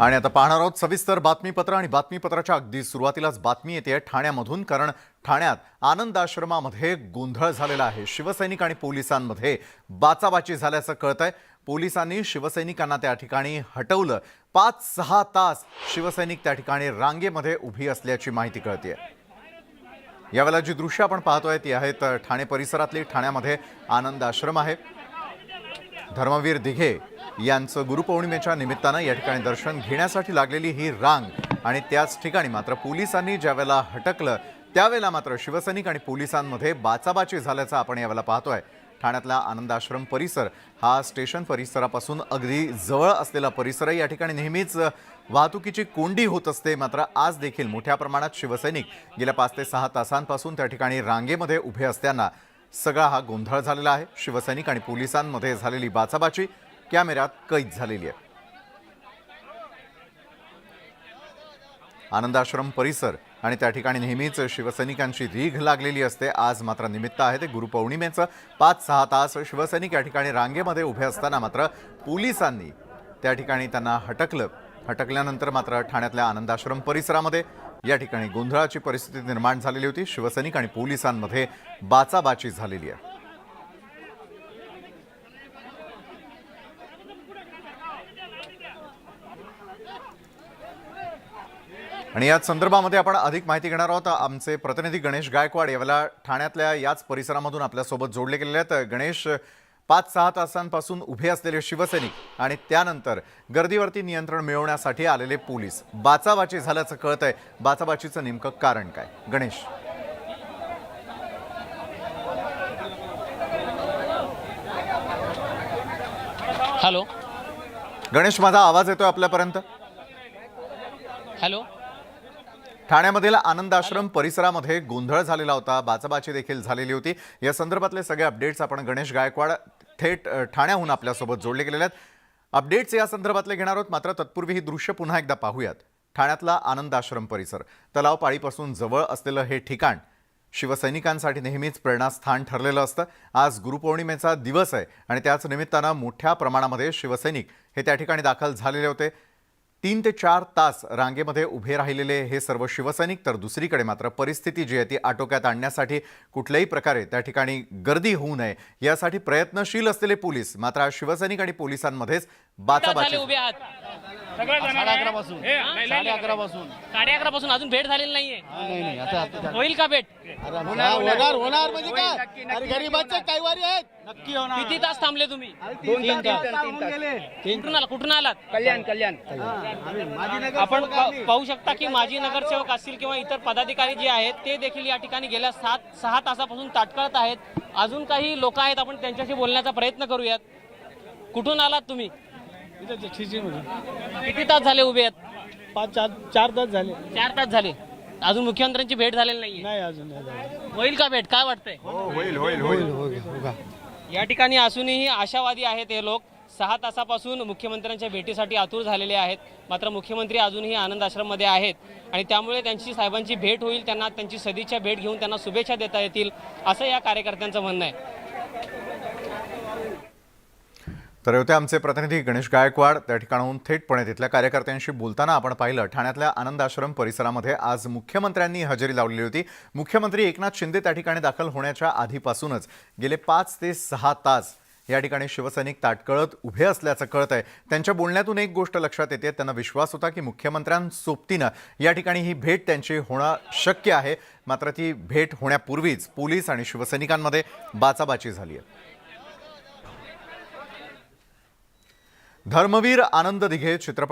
आणि आता पाहणार आहोत सविस्तर बातमीपत्र आणि बातमीपत्राच्या अगदी सुरुवातीलाच बातमी येते ठाण्यामधून कारण ठाण्यात आनंद आश्रमामध्ये गोंधळ झालेला आहे. शिवसैनिक आणि पोलिसांमध्ये बाचाबाची झाल्याचं कळत आहे पोलिसांनी शिवसैनिकांना त्या ठिकाणी हटवलं. पाच सहा तास शिवसैनिक त्या ठिकाणी रांगेमध्ये उभी असल्याची माहिती कळते यावेळेला जी दृश्य आपण पाहतोय ती आहेत ठाणे परिसरातली. ठाण्यामध्ये आनंद आश्रम आहे. धर्मवीर दिघे यांचं गुरुपौर्णिमेच्या निमित्तानं या ठिकाणी दर्शन घेण्यासाठी लागलेली ही रांग. आणि त्याच ठिकाणी मात्र पोलिसांनी ज्यावेळेला हटकलं त्यावेळेला मात्र शिवसैनिक आणि पोलिसांमध्ये बाचाबाची झाल्याचं आपण यावेळेला पाहतोय. ठाण्यातला आनंदाश्रम परिसर हा स्टेशन परिसरापासून अगदी जवळ असलेला परिसर या ठिकाणी नेहमीच वाहतुकीची कोंडी होत असते. मात्र आज देखील मोठ्या प्रमाणात शिवसैनिक गेल्या पाच ते सहा तासांपासून त्या ठिकाणी रांगेमध्ये उभे असताना सगळा हा गोंधळ झालेला आहे. शिवसैनिक आणि पोलिसांमध्ये झालेली बाचाबाची कॅमेऱ्यात कैद झालेली आहे. आनंदाश्रम परिसर आणि त्या ठिकाणी नेहमीच शिवसैनिकांची रीघ लागलेली असते. आज मात्र निमित्त आहे ते गुरुपौर्णिमेचं. पाच सहा तास शिवसैनिक या ठिकाणी रांगेमध्ये उभे असताना मात्र पोलिसांनी त्या ठिकाणी त्यांना हटकलं. हटकल्यानंतर मात्र ठाण्यातल्या आनंदाश्रम परिसरामध्ये या ठिकाणी गोंधळाची परिस्थिती निर्माण झालेली होती. शिवसैनिक आणि पोलिसांमध्ये बाचाबाची झालेली आहे. आणि याच संदर्भामध्ये आपण अधिक माहिती घेणार आहोत. आमचे प्रतिनिधी गणेश गायकवाड यावेळेला ठाण्यातल्या याच परिसरामधून आपल्यासोबत जोडले गेलेले आहेत. गणेश पाच सहा तासांपासून उभे असलेले शिवसैनिक आणि त्यानंतर गर्दीवरती नियंत्रण मिळवण्यासाठी आलेले पोलीस. बाचाबाची झाल्याचं कळत आहे बाचाबाचीचं नेमकं कारण काय? गणेश. हॅलो. गणेश माझा आवाज येतोय आपल्यापर्यंत? हॅलो. ठाण्यामधील आनंद आश्रम परिसरामध्ये गोंधळ झालेला होता. बाचाबाची देखील झालेली होती. या संदर्भातले सगळे अपडेट्स आपण गणेश गायकवाड थेट ठाण्याहून आपल्यासोबत जोडले गेलेले आहेत. अपडेट्स या संदर्भातले घेणार आहोत. मात्र तत्पूर्वी ही दृश्य पुन्हा एकदा पाहूयात. ठाण्यातला आनंद आश्रम परिसर तलाव पाळीपासून जवळ असलेलं हे ठिकाण शिवसैनिकांसाठी नेहमीच प्रेरणास्थान ठरलेलं असतं. आज गुरुपौर्णिमेचा दिवस आहे आणि त्याच निमित्तानं मोठ्या प्रमाणामध्ये शिवसैनिक हे त्या ठिकाणी दाखल झालेले होते. तीन ते चार तास रांगेमध्ये उभे राहिलेले हे सर्व शिवसैनिक तर दुसरीकडे मात्र परिस्थिती जी आहे ती आटोक्यात आणण्यासाठी कुठल्याही प्रकारे त्या ठिकाणी गर्दी होऊ नये. यासाठी प्रयत्नशील असलेले पोलीस मात्र शिवसैनिक आणि पोलिसांमध्येच झाले उभे आहात. साडे अकरा पासून. साडे अकरा पासून. साडे अकरा पासून अजून भेट झालेली नाहीये. नाही नाही आता आता होईल का भेट? होणार होणार. होणार म्हणजे काय? अरे गरीबाचे काही वारी आहेत. नक्की होणार. किती तास थांबले तुम्ही? तीन तास. कुठून आला कुठून आलात? कल्याण कल्याण. आपण पा- पाहू शकता की माजी नगरसेवक असतील किंवा इतर पदाधिकारी जे आहेत ते देखील या ठिकाणी गेल्या सात सहा तासापासून ताटकळत आहेत. अजून काही लोक आहेत आपण त्यांच्याशी बोलण्याचा प्रयत्न करूयात. कुठून आलात तुम्ही? किती तास झाले उभे आहेत? पाच चार चार तास झाले. चार तास झाले. अजून मुख्यमंत्र्यांची भेट झालेली नाहीये. नाही अजून नाही झाले. होईल का भेट? काय वाटतंय? होईल होईल हो का या ठिकाणी असूनही आशावादी आहेत हे लोक. सहा तासापासून मुख्यमंत्र्यांच्या भेटीसाठी आतुर झालेले आहेत. मात्र मुख्यमंत्री अजूनही आनंद आश्रममध्ये आहेत. आणि त्यामुळे त्यांची साहेबांची भेट होईल. त्यांना त्यांची सदिच्छा भेट घेऊन त्यांना शुभेच्छा देता येतील असं या कार्यकर्त्यांचं म्हणणं आहे. तर होते आमचे प्रतिनिधी गणेश गायकवाड. त्या ठिकाणाहून थेटपणे तिथल्या कार्यकर्त्यांशी बोलताना आपण पाहिलं ठाण्यातल्या आनंद आश्रम परिसरामध्ये आज मुख्यमंत्र्यांनी हजेरी लावलेली होती. मुख्यमंत्री एकनाथ शिंदे त्या ठिकाणी दाखल होण्याच्या आधीपासूनच गेले पाच ते सहा तास या ठिकाणी शिवसैनिक ताटकळत उभे असल्याचं कळत आहे त्यांच्या बोलण्यातून एक गोष्ट लक्षात येते त्यांना विश्वास होता की मुख्यमंत्र्यांसोबतीनं या ठिकाणी ही भेट त्यांची होणं शक्य आहे. मात्र ती भेट होण्यापूर्वीच पोलीस आणि शिवसैनिकांमध्ये बाचाबाची झाली आहे. धर्मवीर आनंद दिघे चित्रपट